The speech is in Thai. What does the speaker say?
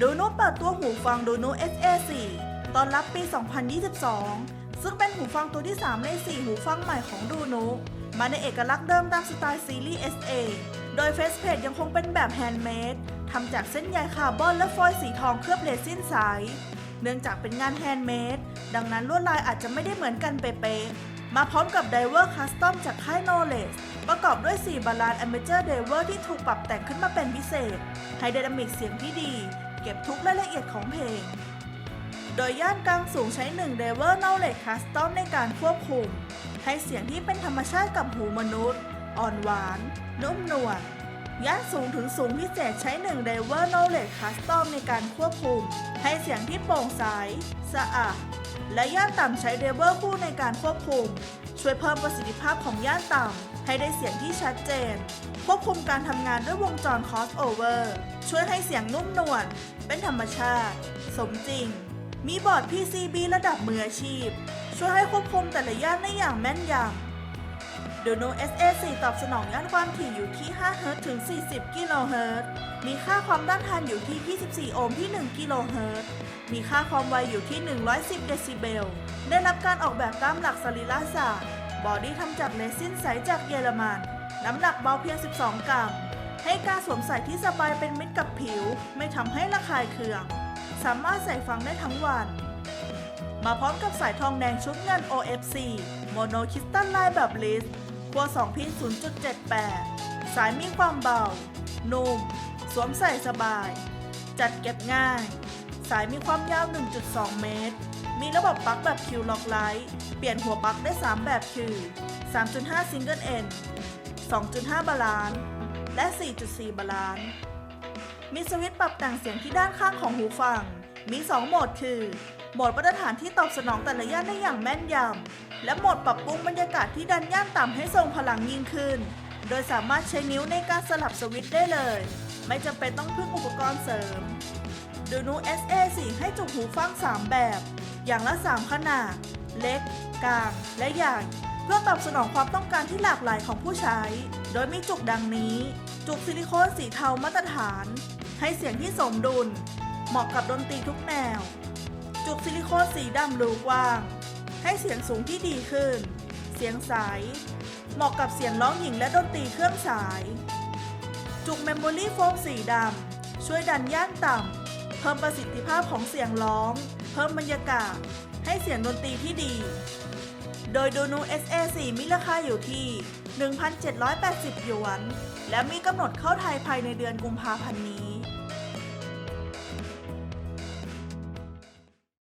โดโนเปิดตัวหูฟัง Dono SA4 ตอนรับปี 2022 ซึ่งเป็นหูฟังตัวที่ 3 ใน 4 หูฟังใหม่ของ Dono มาในเอกลักษณ์เดิมตามสไตล์ซีรีส์ SA โดยเฟสเพจยังคงเป็นแบบแฮนด์เมดทำจากเส้นใยคาร์บอนและฟอยล์สีทองเคลือบเรซินใสเนื่องจากเป็นงานแฮนด์เมดดังนั้นลวดลายอาจจะไม่ได้เหมือนกันเป๊ะๆมาพร้อมกับไดเวอร์คัสตอมจากค่าย Knowledge ประกอบด้วย 4 บาลาน a อ a เจอร์ไดเวอร์ที่ถูกปรับแต่งขึ้นมาเป็นพิเศษ ให้ไดนามิกเสียงที่ดี เก็บทุกรายละเอียดของเพลง โดยย่านกลางสูงใช้1 d e v e r Knowledge Custom ในการควบคุม ให้เสียงที่เป็นธรรมชาติกับหูมนุษย์ อ่อนหวาน นุ่มนวลย่านสูงถึงสูงพิเศษใช้1 d e v e r Knowledge Custom ในการควบคุม ให้เสียงที่โปร่งใสสะอาดและย่านต่ำใช้ d e v e r คู่ในการควบคุม ช่วยเพิ่มประสิทธิภาพของย่านต่ำให้ได้เสียงที่ชัดเจน ควบคุมการทำงานด้วยวงจร crossover ช่วยให้เสียงนุ่มนวลเป็นธรรมชาติ สมจริง มีบอร์ด PCB ระดับมืออาชีพ ช่วยให้ควบคุมแต่ละย่านได้อย่างแม่นยำ d o n o SA4 ตอบสนองย่านความถี่อยู่ที่5 h z ถึง 40 กิโลเฮิรตซ์ มีค่าความต้านทานอยู่ที่ 24 โอห์มที่ 1 กิโลเฮิรตซ์ มีค่าความไวอยู่ที่ 110 เดซิเบล ได้รับการออกแบบตามหลักสรีระศาสตร์ บอดี้ทำจากเรซินใสจากเยอรมัน น้ำหนักเบาเพียง 12 กรัม ให้การสวมใส่ที่สบายเป็นมิตรกับผิว ไม่ทำให้ระคายเคือง สามารถใส่ฟังได้ทั้งวันมาพร้อมกับสายทองแดงชุดเงิน OFC โมโนคริสตัลไลน์แบบลิส ขั้ว2พิน0.78 สายมีความเบา นุ่ม สวมใส่สบาย จัดเก็บง่าย สายมีความยาว 1.2 เมตร มีระบบปลั๊กแบบคิวล็อกไลท์เปลี่ยนหัวปลั๊กได้ 3 แบบคือ 3.5 ซิงเกิลเอ็น2.5 บาลานซ์และ 4.4 บาลานซ์มีสวิตช์ปรับแต่งเสียงที่ด้านข้างของหูฟัง มี 2 โหมดคือ โหมดมาตรฐานที่ตอบสนองแต่ละย่านได้อย่างแม่นยำ และโหมดปรับปรุงบรรยากาศที่ดันย่านต่ำให้ทรงพลังยิ่งขึ้น โดยสามารถใช้นิ้วในการสลับสวิตช์ได้เลย ไม่จำเป็นต้องพึ่งอุปกรณ์เสริมดูนู SA4 ให้จุกหูฟัง 3 แบบ อย่างละ 3 ขนาด เล็ก กลาง และใหญ่เพื่อตอบสนองความต้องการที่หลากหลายของผู้ใช้ โดยมีจุกดังนี้ จุกซิลิโคนสีเทามาตรฐาน ให้เสียงที่สมดุล เหมาะกับดนตรีทุกแนว จุกซิลิโคนสีดำรูกว้าง ให้เสียงสูงที่ดีขึ้น เสียงใส เหมาะกับเสียงร้องหญิงและดนตรีเครื่องสาย จุกเมมโมรี่โฟมสีดำช่วยดันย่านต่ำ เพิ่มประสิทธิภาพของเสียงร้อง เพิ่มบรรยากาศ ให้เสียงดนตรีที่ดี โดยดูนู SA4 มีราคาอยู่ที่ 1,780 หยวน และมีกำหนดเข้าไทยภายในเดือนกุมภาพันธ์นี้